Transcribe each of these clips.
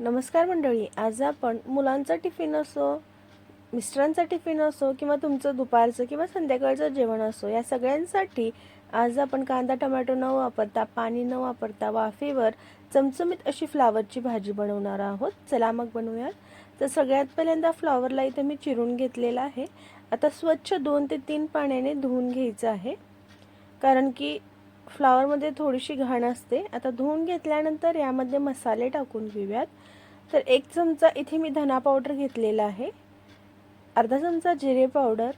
नमस्कार मंडळी आज आपण मुलांचा टिफिन असो मिस्टरांचा टिफिन असो किंवा तुमचं दुपारचं किंवा संध्याकाळचं जेवण असो या सगळ्यांसाठी आज आपण कांदा टोमॅटो न वापरता पाणी न वापरता वाफेवर चमचमीत अशी फ्लावरची भाजी बनवणार आहोत. चला मग बनवूया तर सगळ्यात पहिल्यांदा फ्लॉवरला इथे मी चिरून घेतलेला आहे. आता स्वच्छ दोन ते तीन पाण्याने धुवून घ्यायचं आहे. कारण की फ्लावरमध्ये थोडीशी घाण असते. आता धुवून घेतल्यानंतर यामध्ये मसाले टाकून घेऊयात. तर एक चमचा इथे मी धना पावडर घेतलेला आहे. अर्धा चमचा जिरे पावडर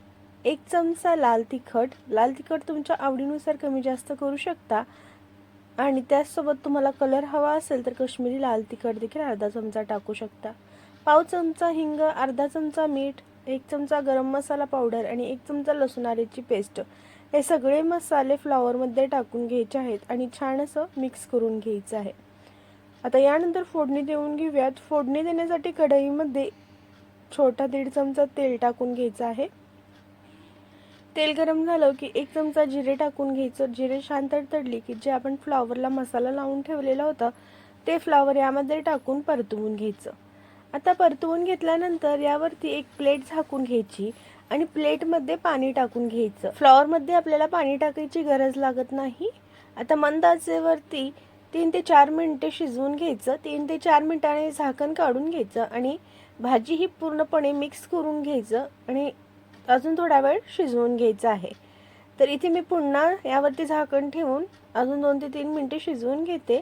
एक चमचा लाल तिखट. लाल तिखट तुमच्या आवडीनुसार कमी जास्त करू शकता. आणि त्याचसोबत तुम्हाला कलर हवा असेल तर कश्मीरी लाल तिखट देखील अर्धा चमचा टाकू शकता. पाव चमचा हिंग अर्धा चमचा मीठ एक चमचा गरम मसाला पावडर आणि एक चमचा लसूण आल्याची पेस्ट. हे सगळे मसाले फ्लॉवरमध्ये टाकून घ्यायचे आहेत आणि छान असं मिक्स करून घ्यायचं आहे. आता यानंतर फोडणी देऊन घेऊयात. फोडणी देण्यासाठी कढईमध्ये छोटा दीड चमचा तेल टाकून घ्यायचं आहे. तेल गरम झालं की एक चमचा जिरे टाकून घ्यायचं. जिरे छान तडतडली की जे आपण फ्लॉवरला मसाला लावून ठेवलेला होता ते फ्लॉवर यामध्ये टाकून परतवून घ्यायचं. आता परतवून घेतल्यानंतर यावरती एक प्लेट झाकून घ्यायची आणि प्लेटमध्ये पाणी टाकून घ्यायचं. फ्लॉवरमध्ये आपल्याला पाणी टाकायची गरज लागत नाही. आता मंद आचेवरती तीन ते चार मिनिटे शिजवून घ्यायचं. तीन ते चार मिनिटाने झाकण काढून घ्यायचं आणि भाजी ही पूर्णपणे मिक्स करून घ्यायचं आणि अजून थोडा वेळ शिजवून घ्यायचं आहे. तर इथे मी पुन्हा यावरती झाकण ठेवून अजून दोन ते तीन मिनटे शिजवून घेते.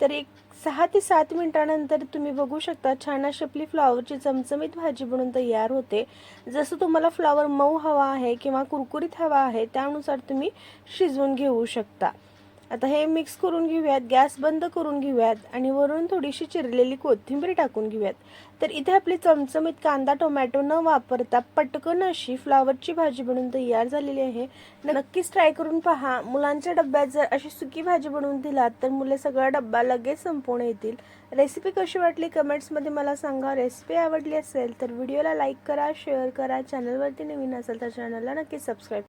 तर एक सहा ते सात मिनिटानंतर तुम्ही बघू शकता छान अशी आपली फ्लॉवरची चमचमीत भाजी बनून तयार होते. जसं तुम्हाला फ्लॉवर मऊ हवा आहे किंवा कुरकुरीत हवा आहे त्यानुसार तुम्ही शिजवून घेऊ शकता. आता हे मिक्स करून घेऊयात गॅस बंद करून घेऊयात आणि वरून थोडीशी चिरलेली कोथिंबीर टाकून घेऊयात. तर इथे आपली चमचमीत कांदा टोमॅटो न वापरता पटकन अशी फ्लावरची भाजी बनवून तयार झालेली आहे. नक्कीच ट्राय करून पहा. मुलांच्या डब्यात जर अशी सुकी भाजी बनवून दिलात तर मुले सगळा डब्बा लगेच संपवून येतील. रेसिपी कशी वाटली कमेंट्समध्ये मला सांगा. रेसिपी आवडली असेल तर व्हिडिओला लाईक करा शेअर करा. चॅनलवरती नवीन असेल तर चॅनलला नक्की सबस्क्राईब